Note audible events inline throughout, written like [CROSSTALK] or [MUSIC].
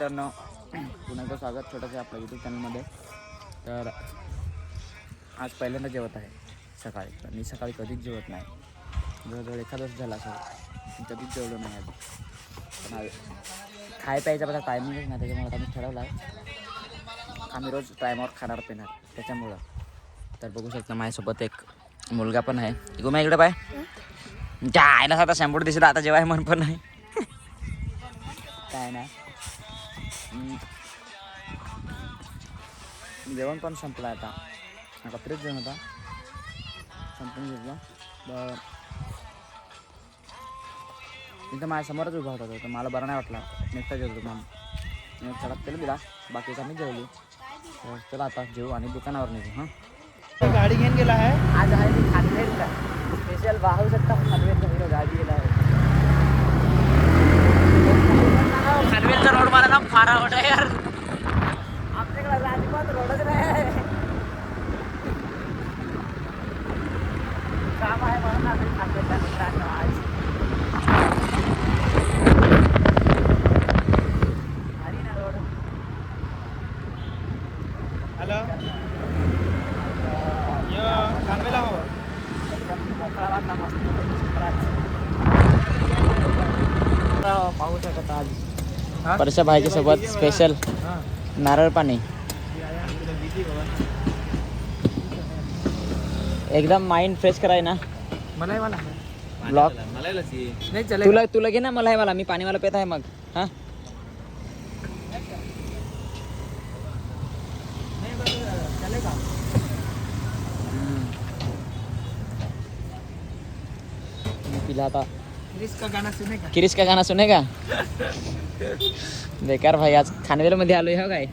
मित्रांनो पुन्हा एकदा स्वागत छोटंसं आपल्या यूट्यूब चॅनलमध्ये तर आज पहिल्यांदा जेवत आहे सकाळी तर मी सकाळी कधीच जेवत नाही. जवळजवळ एखाद झाला असं कधीच जेवलो नाही आधी पण आज खाय प्यायचा माझा टायमिंगच नाही त्याच्यामुळे आता मी ठरवलं आहे आम्ही रोज टायमावर खाणार पिणार. त्याच्यामुळं. तर बघू शकता माझ्यासोबत एक मुलगा पण आहे. इकडे मग इकडे पाय जायला आता शंभर दिसला आता जेवाय मन पण नाही. [LAUGHS] काय नाही. जेवण पण संपलं आता. रात्रीच जेवण होता संपून घेतलं. तर इथं माझ्यासमोरच उभा होता तर मला बरं नाही वाटला. नेक्स्ट जेवतो मग मी सगळ्यात तेल. दिला बाकीचा मी जेवली. तर चला आता जेवू आणि दुकानावर निघू हां. गाडी घेऊन गेला आहे. आज आहे मी खानवेलला स्पेशल वाहू शकता खानवेलचा हिरो गाडी गेला आहे. आवड आहे यार. आपल्याकडे अजिबात रोडच नाही काम आहे म्हणून आम्ही निघालो आज. भारी ना रोड. हॅलो. यो खानवेला हो. पाहू शकत आज. परशा भाईच्या सोबत स्पेशल नारळ पाणी. एकदम माइंड फ्रेश कराय ना. मला मला ब्लॉग नाही चले. तुला तुला घे ना मला आहे मला मी पाणीवाला पेत आहे मग. हा? मी पिला आता. का सुने का? गाना सुनेगा बेकार भाई आज खानवेलमध्ये आलोय हो काय?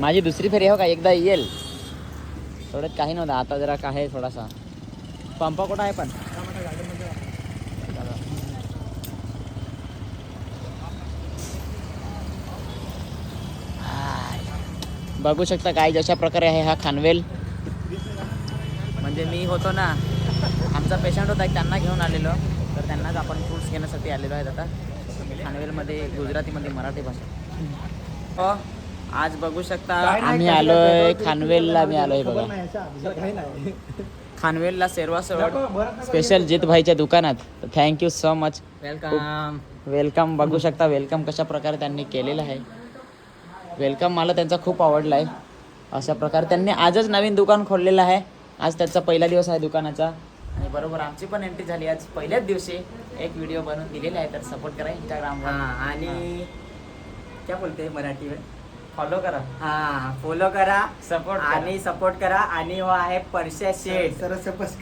माझी दुसरी फेरी हो काय? एकदा येईल. थोडं काही नव्हतं. आता जरा काय थोडासा. पंपा कुठं आहे पण? बघू शकता काय जशा प्रकारे आहे हा खानवेल. म्हणजे मी होतो ना आमचा पेशंट होता त्यांना घेऊन आलेलो. तर त्यांनाच आपण फ्रूट्स घेण्यासाठी आलेलो आहेत आता. खानवेलमध्ये गुजरातीमध्ये मराठी भाषा. आज बघू शकता आम्ही आलोय खानवेलला मी आलोय बघा. खानवेलला सेरवा सरोड स्पेशल जित भाईच्या दुकानात. Thank you so much welcome welcome बघू शकता वेलकम कशा प्रकारे त्यांनी केलेलं आहे. वेलकम मला त्यांचा खूप आवडला आहे अशा प्रकारे त्यांनी आजच नवीन दुकान खोललेलं आहे. आज त्याचा पहिला दिवस आहे दुकानाचा. आणि बरोबर आमची पण एंट्री झाली. आज पहिल्याच दिवशी एक व्हिडिओ बनवून दिलेला आहे तर सपोर्ट करा इंस्टाग्रामवर आणि क्या बोलते मराठी में फॉलो करा. हा फॉलो करा सपोर्ट आणि सपोर्ट करा. आणि हो आहे परशा शेठ सरस बस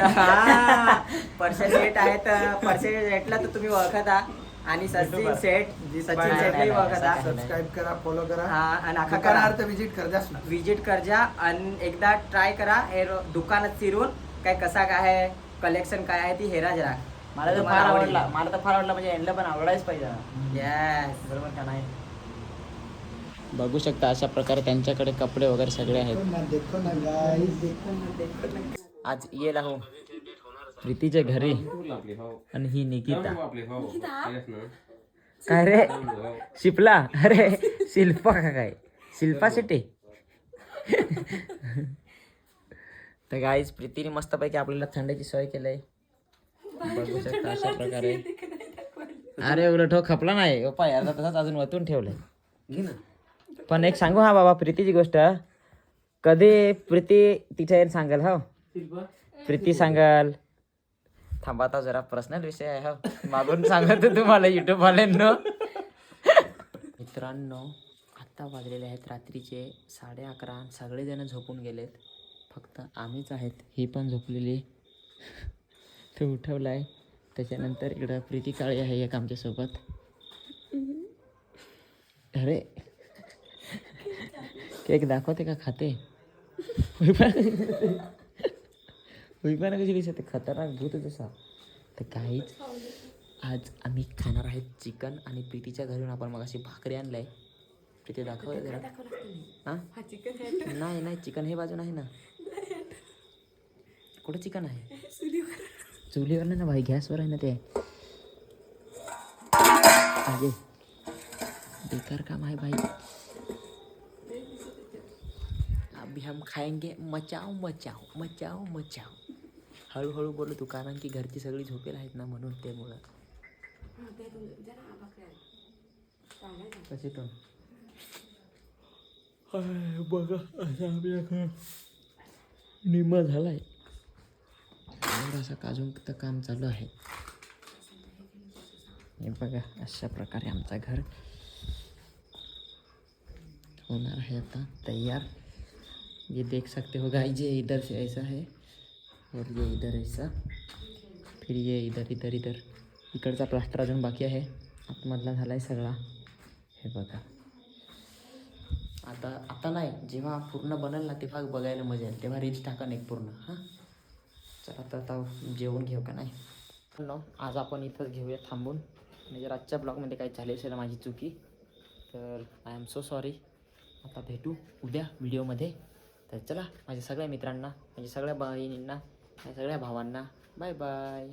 हा, परशा शेठ आहेत परशा शेठला तर तुम्ही ओळखता. आणि सचिन YouTuber. शेठ सचिन नाही, ओळखता. सबस्क्राईब करा फॉलो करा. हा आणि दुकाना करा. अर्थ विजिट कर द्या विजिट कर जा आणि एकदा ट्राय करा. हे दुकानात फिरून काय कसा काय आहे कलेक्शन काय आहे ती हेरा जरा मला तर फार आवडला. मला तर फार आवडला म्हणजे यांना पण आवडायच पाहिजे येस बरोबर का नाही? बघू शकता अशा प्रकारे त्यांच्याकडे कपडे वगैरे सगळे आहेत. देखो ना आज येईल हो प्रीतीच्या घरी. आणि ही निकिता. काय रे? शिपला? अरे शिल्पा का काय? शिल्पा शेट्टी तर गाईज प्रीतीने मस्तपैकी आपल्याला थंडीची सोय केली बघू शकता अशा प्रकारे. अरे उलट हो खपला नाही. ओ पाय आता तसाच अजून वतून ठेवलंय. पण एक सांगू हा बाबा प्रीतीची गोष्ट. कधी प्रीती तिथे येऊन सांगाल हो? प्रीती सांगाल. थांबा आता जरा पर्सनल विषय आहे हो. मागून सांगत तुम्हाला युट्यूब वाल्यांनो मित्रांनो आत्ता वाजलेले आहेत रात्रीचे साडे अकरा सगळेजण झोपून गेलेत. फक्त आम्हीच आहेत ही पण झोपलेली. तो उठवला आहे त्याच्यानंतर इकडं प्रीती काळे आहे एक आमच्यासोबत. अरे केक दाखवते का खाते? विमान कशी दिसते खतरनाक भूत आहे तसा. तर काहीच. आज आम्ही खाणार आहेत चिकन आणि प्रीतीच्या घरून आपण मग अशी भाकरी आणलाय. प्रीती दाखव जरा. हा? नाही नाही चिकन हे बाजून आहे ना. कुठं चिकन आहे? चुलीवर. नाही ना भाई गॅसवर आहे ना ते. आहे. बेकार काम आहे भाई. अभी हम खाएंगे मचाओ मचाओ मचाओ मचाओ हळूहळू बोलू तू कारण की घरची सगळी झोपेल आहेत ना म्हणून ते मुलं कसे तो? बघा असा आपल्या निम्मा झालाय. थोडंसं काजून तर काम चालू आहे. हे बघा अशा प्रकारे आमचा घर होणार है आता तैयार. ये देख सकते हो गाइस ये इधर से ऐसा है और ये इधर ऐसा. फिर ये इधर इधर इधर. इकडचा प्लास्टर अजून बाकी आहे. आतमधला झाला आहे सगळा. हे बघा. आता आता नाही जेव्हा पूर्ण बनेल ना तेव्हा बघायला मजा येईल. तेव्हा रील्स टाका एक पूर्ण हां. चला तर आता जेवण घेऊ का नाही? नो आज आपण इथंच घेऊया थांबून. म्हणजे आजच्या ब्लॉगमध्ये काही झाले असेल माझी चुकी तर आय एम सो सॉरी आता भेटू उद्या व्हिडिओमध्ये. तर चला माझ्या सगळ्या मित्रांना माझ्या सगळ्या बहिणींना माझ्या सगळ्या भावांना बाय बाय